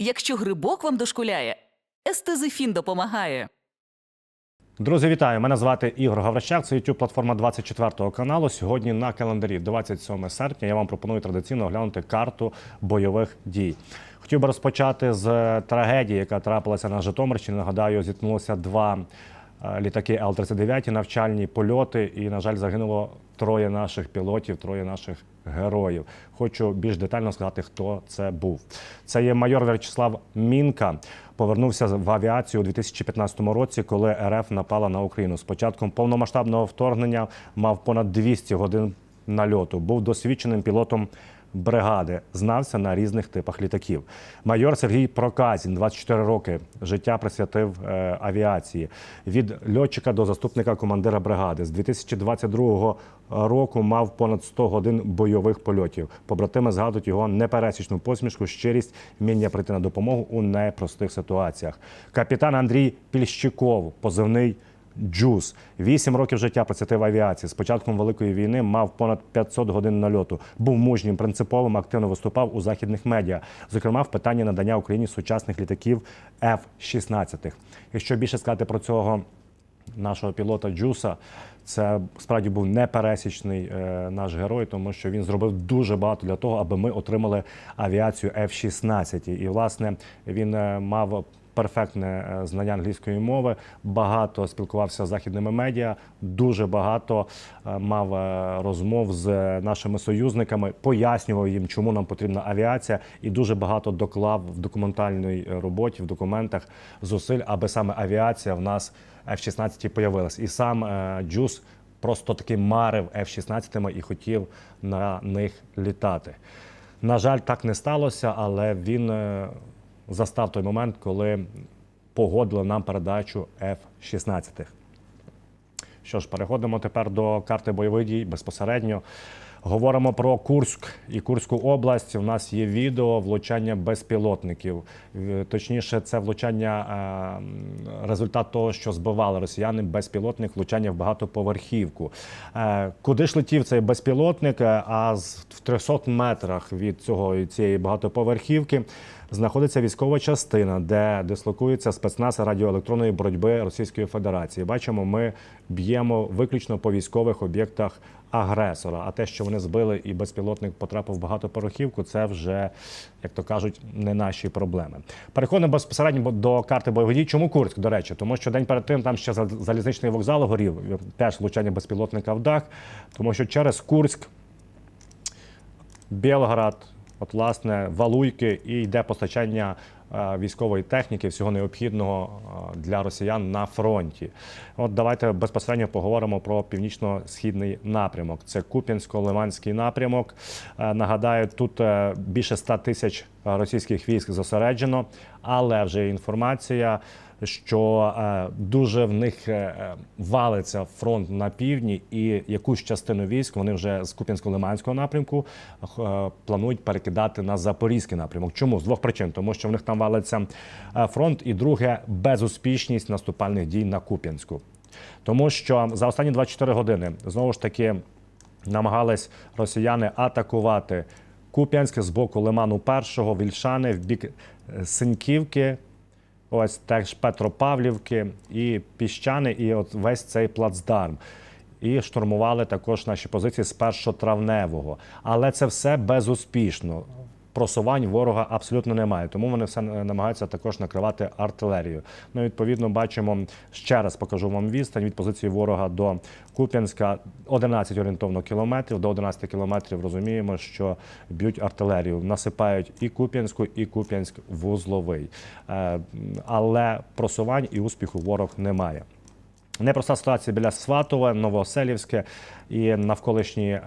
Якщо грибок вам дошкуляє, естезифін допомагає. Друзі, вітаю! Мене звати Ігор Гаврищак. Це youtube платформа 24 каналу. Сьогодні на календарі 27 серпня. Я вам пропоную традиційно оглянути карту бойових дій. Хотів би розпочати з трагедії, яка трапилася на Житомирщині. Нагадаю, зіткнулося два е, літаки Л-39, навчальні польоти, і, на жаль, загинуло троє наших пілотів, троє наших героїв. Хочу більш детально сказати, хто це був. Це є майор В'ячеслав Мінка. Повернувся в авіацію у 2015 році, коли РФ напала на Україну. З початком повномасштабного вторгнення мав понад 200 годин нальоту. Був досвідченим пілотом бригади, знався на різних типах літаків. Майор Сергій Проказін, 24 роки, життя присвятив е, авіації. Від льотчика до заступника командира бригади. З 2022 року мав понад 100 годин бойових польотів. Побратими згадують його непересічну посмішку, щирість, вміння прийти на допомогу у непростих ситуаціях. Капітан Андрій Пільщиков, позивний Джус. Вісім років життя присвятив авіації. З початком великої війни мав понад 500 годин нальоту. Був мужнім, принциповим, активно виступав у західних медіа, зокрема в питанні надання Україні сучасних літаків F-16. Якщо більше сказати про цього нашого пілота Джуса, це справді був непересічний е, наш герой, тому що він зробив дуже багато для того, аби ми отримали авіацію F-16. І власне він е, мав перфектне е, знання англійської мови, багато спілкувався з західними медіа, дуже багато е, мав е, розмов з нашими союзниками, пояснював їм, чому нам потрібна авіація, і дуже багато доклав в документальній роботі, в документах зусиль, аби саме авіація в нас F-16 появилась. І сам Джус просто таки марив F-16 і хотів на них літати. На жаль, так не сталося, але він застав той момент, коли погодили нам передачу F-16. Що ж, переходимо тепер до карти бойових дій безпосередньо. Говоримо про Курськ і Курську область. У нас є відео влучання безпілотників. Е, Точніше, це влучання е, результат того, що збивали росіяни безпілотник влучання в багатоповерхівку. Е, Куди ж летів цей безпілотник? А в 300 метрах від цього цієї багатоповерхівки знаходиться військова частина, де дислокується спецназ радіоелектронної боротьби Російської Федерації. Бачимо, ми б'ємо виключно по військових об'єктах агресора. А те, що вони збили і безпілотник потрапив в багатоповерхівку, це вже, як то кажуть, не наші проблеми. Переходимо безпосередньо до карти бойових дій. Чому Курськ, до речі? Тому що день перед тим там ще зал- залізничний вокзал горів, теж влучання безпілотника в дах, тому що через Курськ Білград, от власне Валуйки, і йде постачання е, військової техніки, всього необхідного е, для росіян на фронті. От давайте безпосередньо поговоримо про північно-східний напрямок. Це Куп'янсько-Лиманський напрямок. Е, Нагадаю, тут більше 100 тисяч російських військ зосереджено, але вже інформація що е, дуже в них е, е, валиться фронт на півдні, і якусь частину військ вони вже з Куп'янсько-Лиманського напрямку планують перекидати на Запорізький напрямок. Чому з двох причин? Тому що в них там валиться фронт, і друге безуспішність наступальних дій на Куп'янську. Тому що за останні 24 години знову ж таки намагались росіяни атакувати Куп'янськ з боку Лиману першого, Вільшани в бік Синьківки. Ось теж Петропавлівки і Піщани, і от весь цей плацдарм. І штурмували також наші позиції з першотравневого. Але це все безуспішно. Просувань ворога абсолютно немає, тому вони все намагаються також накривати артилерією. Ну, відповідно, бачимо ще раз покажу вам відстань від позиції ворога до Куп'янська 11 орієнтовно кілометрів. До 11 кілометрів розуміємо, що б'ють артилерію, насипають і Куп'янську, і Куп'янськ вузловий. Е, Але просувань і успіху ворог немає. Непроста ситуація біля Сватове, Новоселівське і навколишні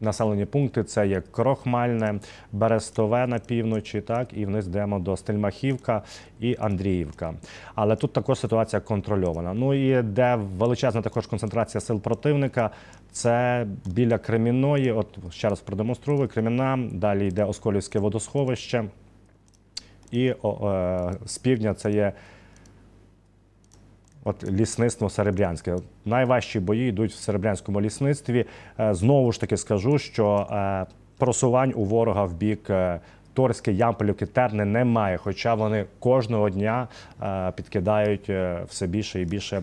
населені пункти. Це є Крохмальне, Берестове на півночі, так і вниз йдемо до Стельмахівка і Андріївка. Але тут також ситуація контрольована. Ну і де величезна також концентрація сил противника. Це біля Кремінної. От ще раз продемонструю Креміна. Далі йде Осколівське водосховище. І о, е, з півдня це є От лісництво Серебрянське. Найважчі бої йдуть в Серебрянському лісництві. Е, Знову ж таки скажу, що е, просувань у ворога в бік е, Торське, Ямполівки, Терни немає, хоча вони кожного дня підкидають все більше і більше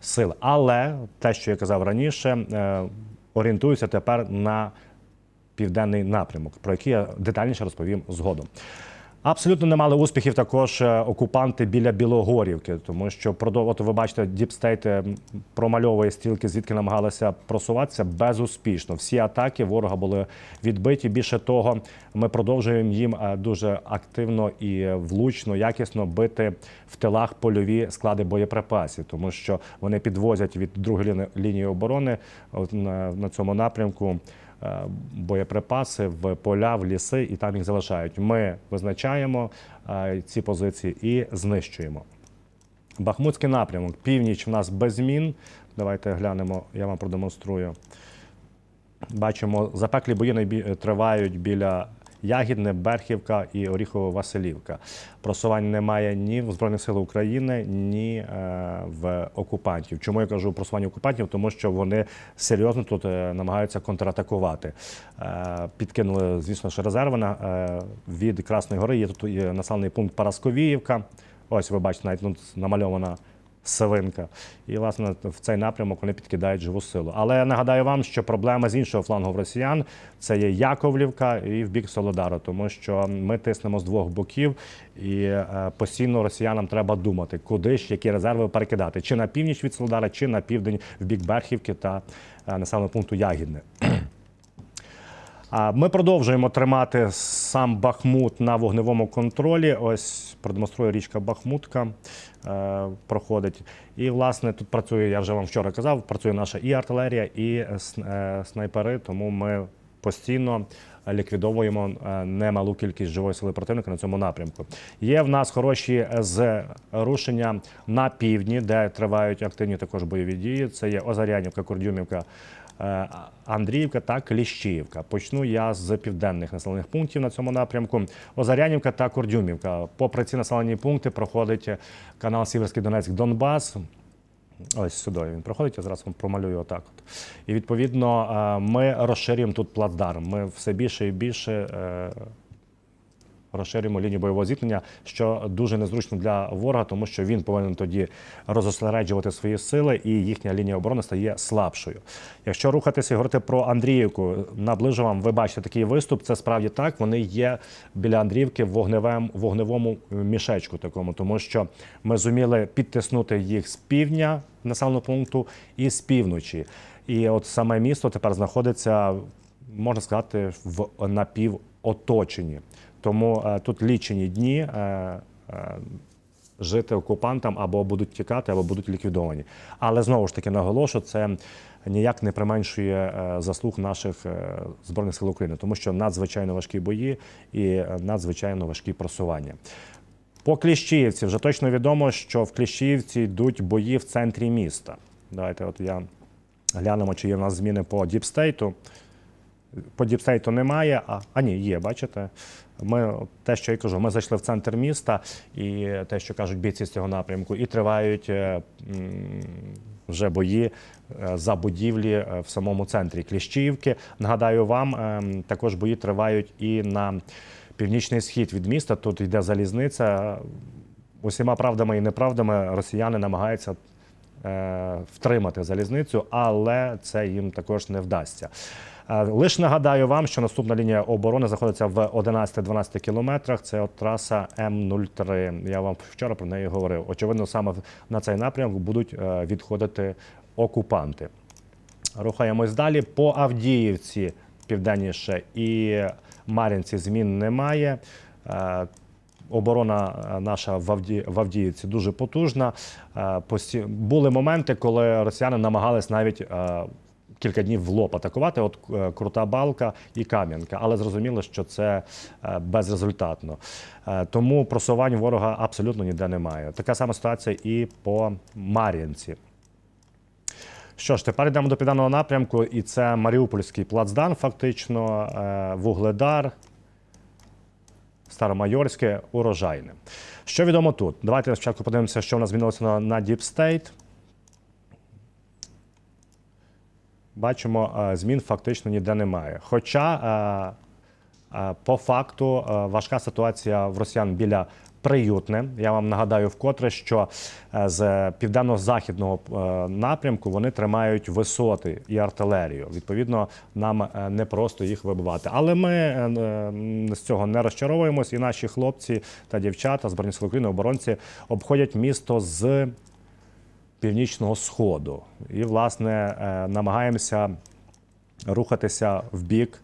сил. Але те, що я казав раніше, орієнтуюся тепер на південний напрямок, про який я детальніше розповім згодом. Абсолютно не мали успіхів також е, окупанти біля Білогорівки, тому що от ви бачите, Діпстейт промальовує стрілки, звідки намагалися просуватися безуспішно. Всі атаки ворога були відбиті. Більше того, ми продовжуємо їм е, дуже активно і влучно, якісно бити в тилах польові склади боєприпасів, тому що вони підвозять від другої лінії оборони на, цьому напрямку боєприпаси в поля, в ліси і там їх залишають. Ми визначаємо е, ці позиції і знищуємо. Бахмутський напрямок, північ в нас без змін. Давайте глянемо, я вам продемонструю. Бачимо, запеклі бої тривають біля Ягідне, Берхівка і Оріхово-Василівка. Просувань немає ні в Збройних сил України, ні е, в окупантів. Чому я кажу просування окупантів? Тому що вони серйозно тут е, намагаються контратакувати. Е, підкинули, звісно ж, резерви від Красної Гори. Є тут населений пункт Парасковіївка. Ось ви бачите, навіть намальована Савинка. І, власне, в цей напрямок вони підкидають живу силу. Але я нагадаю вам, що проблема з іншого флангу в росіян це є Яковлівка і в бік Солодару, тому що ми тиснемо з двох боків, і е, постійно росіянам треба думати, куди ж які резерви перекидати, чи на північ від Солодара, чи на південь в бік Берхівки та е, населеного пункту Ягідне. А Ми продовжуємо тримати сам Бахмут на вогневому контролі. Ось продемонструю річка Бахмутка. е, Проходить. І, власне, тут працює, я вже вам вчора казав, працює наша і артилерія, і е, е, снайпери, тому ми постійно ліквідовуємо немалу кількість живої сили противника на цьому напрямку. Є в нас хороші зрушення на півдні, де тривають активні також бойові дії. Це є Озарянівка, Курдюмівка, Андріївка та Кліщіївка. Почну я з південних населених пунктів на цьому напрямку. Озарянівка та Курдюмівка. Попри ці населені пункти проходить канал Сіверський Донецьк Донбас. Ось сюди він проходить, я зараз вам промалюю отак. От. І відповідно е, ми розширюємо тут плацдарм. Ми все більше і більше е, розширюємо лінію бойового зіткнення, що дуже незручно для ворога, тому що він повинен тоді розосереджувати свої сили, і їхня лінія оборони стає слабшою. Якщо рухатися і говорити про Андріївку, наближу вам, ви бачите такий виступ. Це справді так. Вони є біля Андріївки в вогневому, вогневому мішечку такому, тому що ми зуміли підтиснути їх з півдня населеного пункту і з півночі. І от саме місто тепер знаходиться, можна сказати, в напівоточенні. Тому е, тут лічені дні е, е, жити окупантам або будуть тікати, або будуть ліквідовані. Але знову ж таки наголошу, це ніяк не применшує заслуг наших збройних сил України, тому що надзвичайно важкі бої і надзвичайно важкі просування. По Кліщіївці вже точно відомо, що в Кліщіївці йдуть бої в центрі міста. Давайте, от я глянемо, чи є в нас зміни по Діпстейту. По діпстейту немає, а, а ні, є, бачите. Ми те, що я кажу, ми зайшли в центр міста, і те, що кажуть бійці з цього напрямку, і тривають е, вже бої е, за будівлі е, в самому центрі Кліщіївки. Нагадаю вам, також бої тривають і на північний схід від міста. Тут йде залізниця. Усіма правдами і неправдами росіяни намагаються втримати залізницю, але це їм також не вдасться. Е, Лише нагадаю вам, що наступна лінія оборони знаходиться в 11-12 кілометрах. Це от траса М03. Я вам вчора про неї говорив. Очевидно, саме на цей напрямок будуть е, відходити окупанти. Рухаємось далі. По Авдіївці південніше і Мар'їнці змін немає. Е, Оборона наша в, Авді... в Авдіївці дуже потужна. Були моменти, коли росіяни намагались навіть кілька днів в лоб атакувати. От е, Крута Балка і Кам'янка, але зрозуміло, що це е, безрезультатно. Е, Тому просувань ворога абсолютно ніде немає. Така сама ситуація і по Мар'їнці. Що ж, тепер йдемо до південного напрямку, і це Маріупольський плацдарм, фактично, Вугледар, Старомайорське, Урожайне. Що відомо тут? Давайте спочатку подивимося, що в нас змінилося на, на Deep State. Бачимо, е, змін фактично ніде немає. Хоча е, Е, По факту важка ситуація в росіян біля приютне. Я вам нагадаю вкотре, що з південно-західного напрямку вони тримають висоти і артилерію. Відповідно, нам не просто їх вибивати. Але ми з цього не розчаровуємось, і наші хлопці та дівчата Збройні Сили України, оборонці обходять місто з північного сходу. І, власне, е, намагаємося рухатися в бік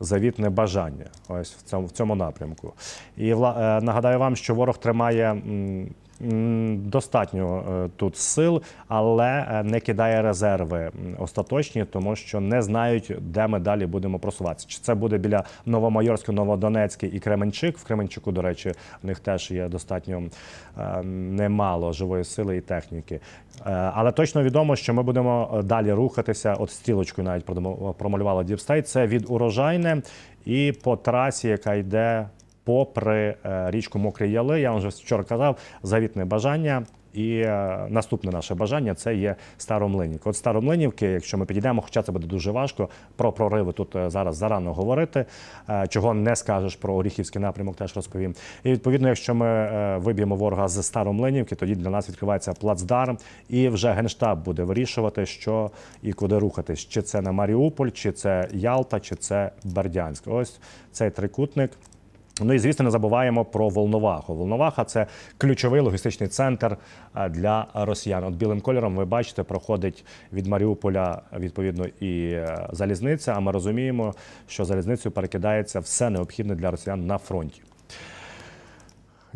завітне бажання. Ось в цьому, в цьому напрямку. І е, нагадаю вам, що ворог тримає. Достатньо е, тут сил, але е, не кидає резерви остаточні, тому що не знають, де ми далі будемо просуватися. Чи це буде біля Новомайорського, Новодонецький і Кременчик. В Кременчику, до речі, в них теж є достатньо е, немало живої сили і техніки. Але точно відомо, що ми будемо далі рухатися. От стрілочкою навіть промалювала Діпстейт. Це від урожайне і по трасі, яка йде попри е, річку Мокрі Яли. Я вам вже вчора казав, завітне бажання. І е, наступне наше бажання це є Старомлинівка. От Старомлинівки, якщо ми підійдемо, хоча це буде дуже важко. Про прориви тут е, зараз зарано говорити. Чого не скажеш про Оріхівський напрямок, теж розповім. І відповідно, якщо ми виб'ємо ворога з Старомлинівки, тоді для нас відкривається плацдарм, і вже генштаб буде вирішувати, що і куди рухатись. Чи це на Маріуполь, чи це Ялта, чи це Бердянськ. Ось цей трикутник. Ну і звісно, не забуваємо про Волноваху. Волноваха це ключовий логістичний центр для росіян. От білим кольором ви бачите, проходить від Маріуполя відповідно і е, залізниця. А ми розуміємо, що залізницею перекидається все необхідне для росіян на фронті.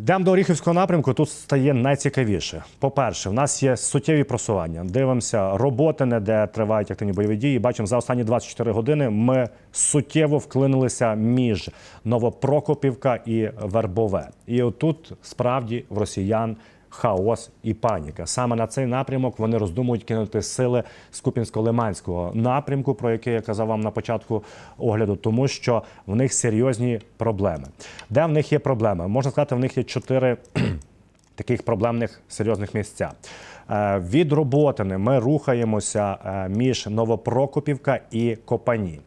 Йдемо до Оріхівського напрямку. Тут стає найцікавіше. По-перше, в нас є суттєві просування. Дивимося роботи, не де тривають активні бойові дії. Бачимо, за останні 24 години ми суттєво вклинилися між Новопрокопівка і Вербове. І отут справді в росіян хаос і паніка. Саме на цей напрямок вони роздумують кинути сили з Купінсько-Лиманського напрямку, про який я казав вам на початку огляду, тому що в них серйозні проблеми. Де в них є проблеми? Можна сказати, в них є чотири таких проблемних серйозних місця. Е, Від Роботини ми рухаємося е, між Новопрокопівка і Копані.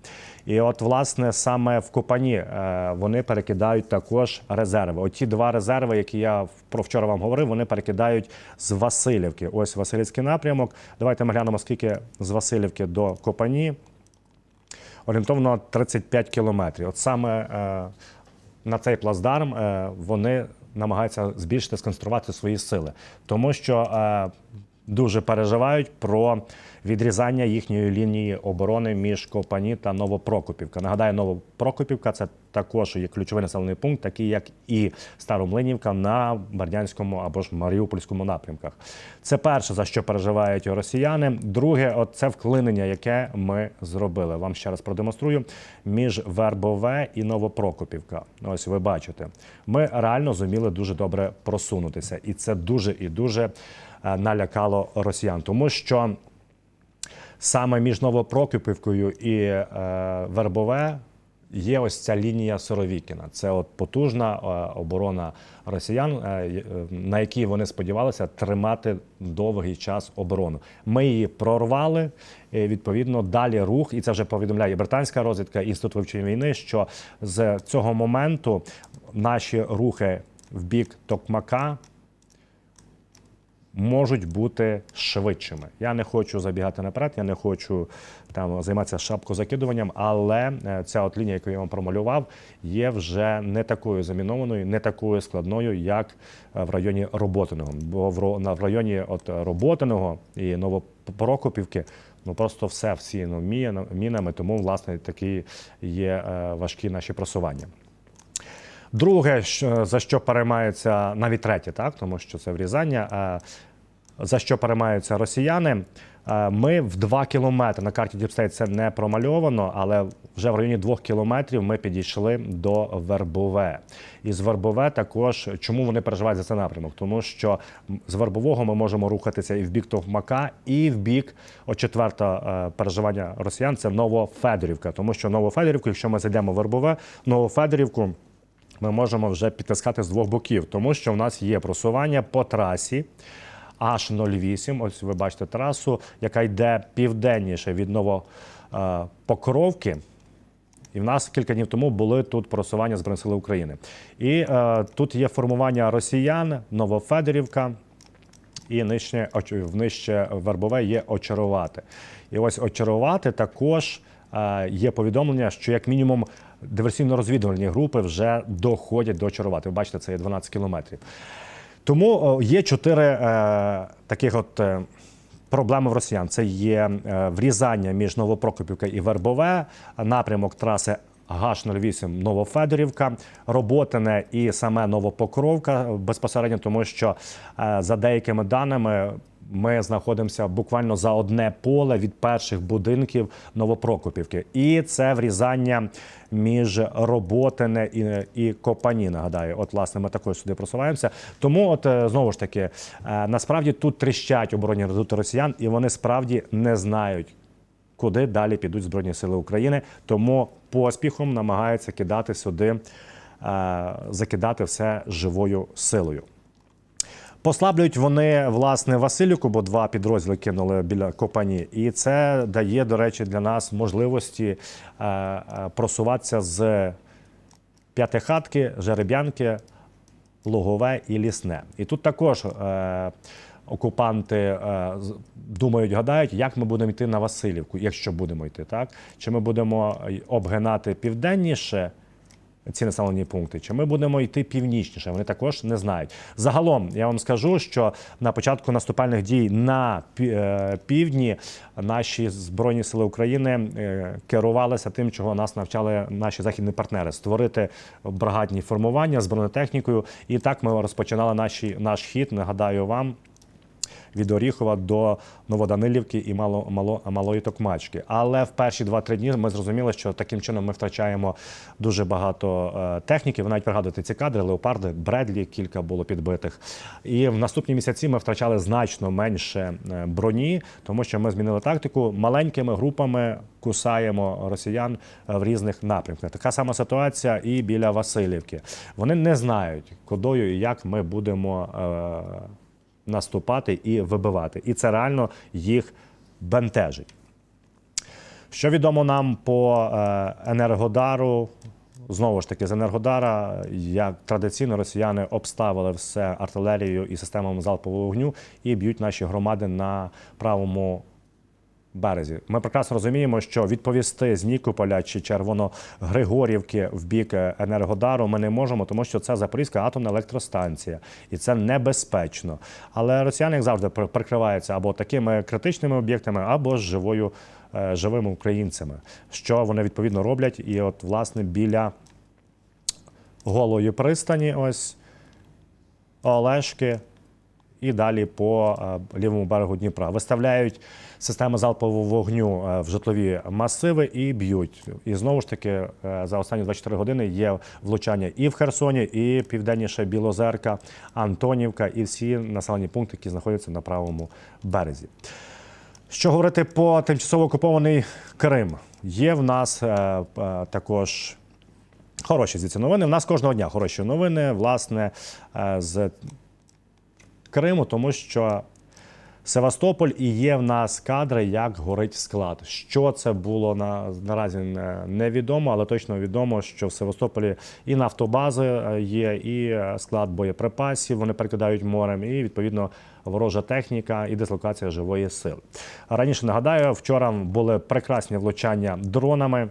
І от, власне, саме в Копані е, вони перекидають також резерви. Оті два резерви, які я про вчора вам говорив, вони перекидають з Васильівки. Ось Васильівський напрямок. Давайте ми глянемо, скільки з Васильівки до Копані. Орієнтовно 35 кілометрів. От саме на цей плацдарм вони намагаються збільшити, сконцентрувати свої сили, тому що е, дуже переживають про відрізання їхньої лінії оборони між Копані та Новопрокопівка. Нагадаю, Новопрокопівка це також є ключовий населений пункт, такий як і Старомлинівка на Бердянському або ж Маріупольському напрямках. Це перше за що переживають росіяни. Друге, от це вклинення, яке ми зробили. Вам ще раз продемонструю між Вербове і Новопрокопівка. Ось ви бачите, ми реально зуміли дуже добре просунутися, і це дуже і дуже налякало росіян, тому що саме між Новопрокопівкою і е, Вербове є ось ця лінія Соровікіна. Це от потужна е, оборона росіян, е, е, на якій вони сподівалися тримати довгий час оборону. Ми її прорвали. Відповідно, далі рух, і це вже повідомляє британська розвідка інститут вивчення війни. Що з цього моменту наші рухи в бік Токмака можуть бути швидшими. Я не хочу забігати наперед, я не хочу там займатися шапкозакидуванням, але е, ця от лінія, яку я вам промалював, є вже не такою замінованою, не такою складною, як е, в районі Роботиного. Бо в районі от Роботиного і Новопрокопівки ну просто все всіяно міна- мінами, тому власне такі є е, важкі наші просування. Друге, за що переймаються навіть третє, так тому що це врізання. е, За що переймаються росіяни? Е, Ми в 2 кілометри на карті Діпстейт це не промальовано, але вже в районі 2 кілометрів ми підійшли до Вербове. І з Вербове також чому вони переживають за цей напрямок? Тому що з Вербового ми можемо рухатися і в бік Товмака, і в бік от четверте переживання росіян це Новофедорівка. Тому що Новофедорівку, якщо ми зайдемо в Вербове, Новофедорівку ми можемо вже підтискати з двох боків, тому що в нас є просування по трасі H08. Ось ви бачите трасу, яка йде південніше від Новопокровки. І в нас кілька днів тому були тут просування Збройних сил України. І е, тут є формування росіян, Новофедорівка і нижче, нижче Вербове є очарувати. І ось очарувати також е, є повідомлення, що як мінімум диверсійно-розвідувальні групи вже доходять до очарувати. Ви бачите, це є 12 кілометрів. Тому є чотири е, таких от. Е, Проблеми в росіян це є е, врізання між Новопрокопівка і Вербове, напрямок траси Г-08 Новофедорівка, Роботине і саме Новопокровка безпосередньо, тому що е, за деякими даними ми знаходимося буквально за одне поле від перших будинків Новопрокопівки. І це врізання між Роботине і, і Копані. Нагадаю, от власне ми також сюди просуваємося. Тому, от е, знову ж таки, е, насправді тут тріщать оборонні редути росіян, і вони справді не знають. Куди далі підуть Збройні Сили України, тому поспіхом намагаються кидати сюди, е, закидати все живою силою. Послаблюють вони власне Васильівку, бо два підрозділи кинули біля Копані, і це дає, до речі, для нас можливості е, е, просуватися з П'ятихатки, Жереб'янки, Лугове і Лісне. І тут також е, окупанти е, думають, гадають, як ми будемо йти на Васильівку, якщо будемо йти, так? Чи ми будемо обгинати південніше ці населені пункти, чи ми будемо йти північніше? Вони також не знають. Загалом я вам скажу, що на початку наступальних дій на е, півдні наші збройні сили України е, керувалися тим, чого нас навчали наші західні партнери: створити бригадні формування з бронетехнікою. І так ми розпочинали наші, наш хід. Нагадаю вам від Оріхова до Новоданилівки і Мало, Мало, Малої Токмачки. Але в перші 2-3 дні ми зрозуміли, що таким чином ми втрачаємо дуже багато е, техніки. Ви навіть пригадуєте ці кадри, леопарди, Бредлі, кілька було підбитих. І в наступні місяці ми втрачали значно менше е, броні, тому що ми змінили тактику маленькими групами. Кусаємо росіян е, в різних напрямках. Така сама ситуація і біля Васильівки. Вони не знають, кудою і як ми будемо наступати і вибивати. І це реально їх бентежить. Що відомо нам по е, Енергодару? Знову ж таки, з Енергодара, як традиційно, росіяни обставили все артилерією і системами залпового вогню і б'ють наші громади на правому березі. Ми прекрасно розуміємо, що відповісти з Нікополя чи Червоно-Григорівки в бік Енергодару ми не можемо, тому що це Запорізька атомна електростанція, і це небезпечно. Але росіяни, як завжди, прикриваються або такими критичними об'єктами, або з живою е, живими українцями, що вони відповідно роблять. І от, власне, біля голої пристані, ось Олешки і далі по е, лівому берегу Дніпра. Виставляють системи залпового вогню е, в житлові масиви і б'ють. І знову ж таки, е, за останні 24 години є влучання і в Херсоні, і південніше Білозерка, Антонівка, і всі населені пункти, які знаходяться на правому березі. Що говорити по тимчасово окупований Крим? Є в нас е, також хороші звідси новини. В нас кожного дня хороші новини, власне, з Криму, тому що Севастополь і є в нас кадри, як горить склад. Що це було на наразі невідомо, але точно відомо, що в Севастополі і нафтобази е, є, і е, склад боєприпасів. Вони перекидають морем, і відповідно ворожа техніка і дислокація живої сили. Раніше нагадаю, вчора були прекрасні влучання дронами.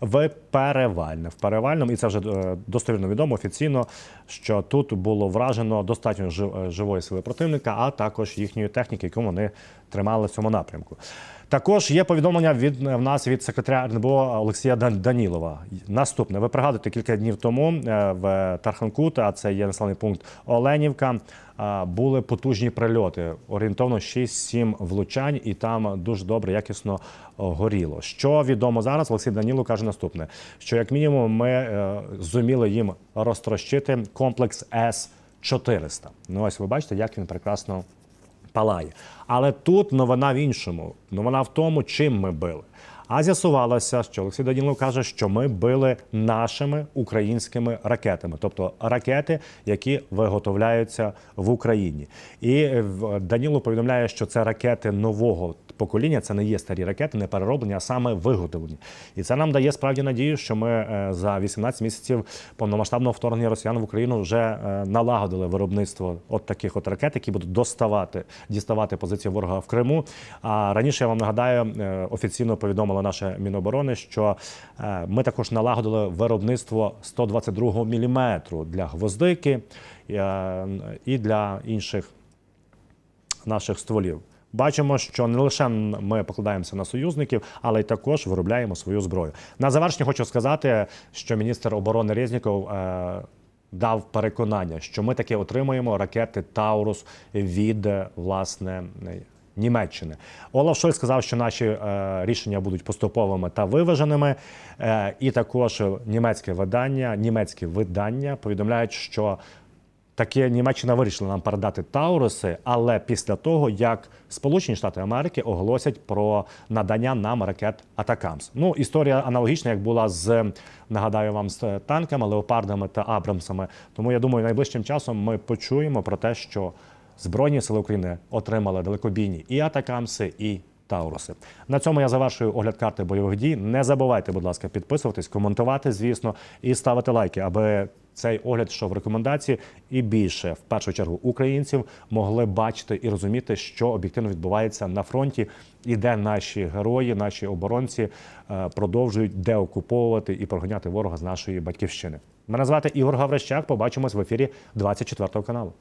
В Перевальне. В Перевальному, і це вже е, достовірно відомо офіційно, що тут було вражено достатньо е, живої сили противника, а також їхньої техніки, яку вони тримали в цьому напрямку. Також є повідомлення від в нас від секретаря РНБО Олексія Дан- Данілова. Наступне, ви пригадуєте, кілька днів тому е, в Тарханкут, а це є населений пункт Оленівка. Були потужні прильоти, орієнтовно 6-7 влучань, і там дуже добре, якісно горіло. Що відомо зараз, Олексій Даніло каже наступне: що як мінімум ми е, зуміли їм розтрощити комплекс С-400. Ну ось ви бачите, як він прекрасно палає. Але тут новина в іншому. Новина в тому, чим ми били. А з'ясувалося, що Олексій Данілов каже, що ми били нашими українськими ракетами, тобто ракети, які виготовляються в Україні. І е, Данілов повідомляє, що це ракети нового покоління. Це не є старі ракети, не перероблені, а саме виготовлені. І це нам дає справді надію, що ми е, за 18 місяців повномасштабного вторгнення росіян в Україну вже е, налагодили виробництво от таких от ракет, які будуть доставати, діставати позиції ворога в Криму. А раніше я вам нагадаю, е, офіційно повідомило наше Міноборони, що ми також налагодили виробництво 122 мм для гвоздики і для інших наших стволів. Бачимо, що не лише ми покладаємося на союзників, але й також виробляємо свою зброю. На завершення хочу сказати, що міністр оборони Резніков е, дав переконання, що ми таки отримуємо ракети Таурус від е, власне. Німеччини Олаф Шольц сказав, що наші е, рішення будуть поступовими та виваженими. Е, і також німецьке видання, німецькі видання повідомляють, що Таке Німеччина вирішила нам передати Тауруси, але після того, як Сполучені Штати Америки оголосять про надання нам ракет Атакамс. Ну, історія аналогічна, як була з нагадаю вам з танками, леопардами та Абрамсами. Тому я думаю, найближчим часом ми почуємо про те, що Збройні сили України отримали далекобійні і Атакамси, і Тауруси. На цьому я завершую огляд карти бойових дій. Не забувайте, будь ласка, підписуватись, коментувати, звісно, і ставити лайки, аби цей огляд йшов в рекомендації і більше, в першу чергу, українців могли бачити і розуміти, що об'єктивно відбувається на фронті, і де наші герої, наші оборонці е, продовжують деокуповувати і проганяти ворога з нашої батьківщини. Мене звати Ігор Гаврищак. Побачимось в ефірі 24 каналу.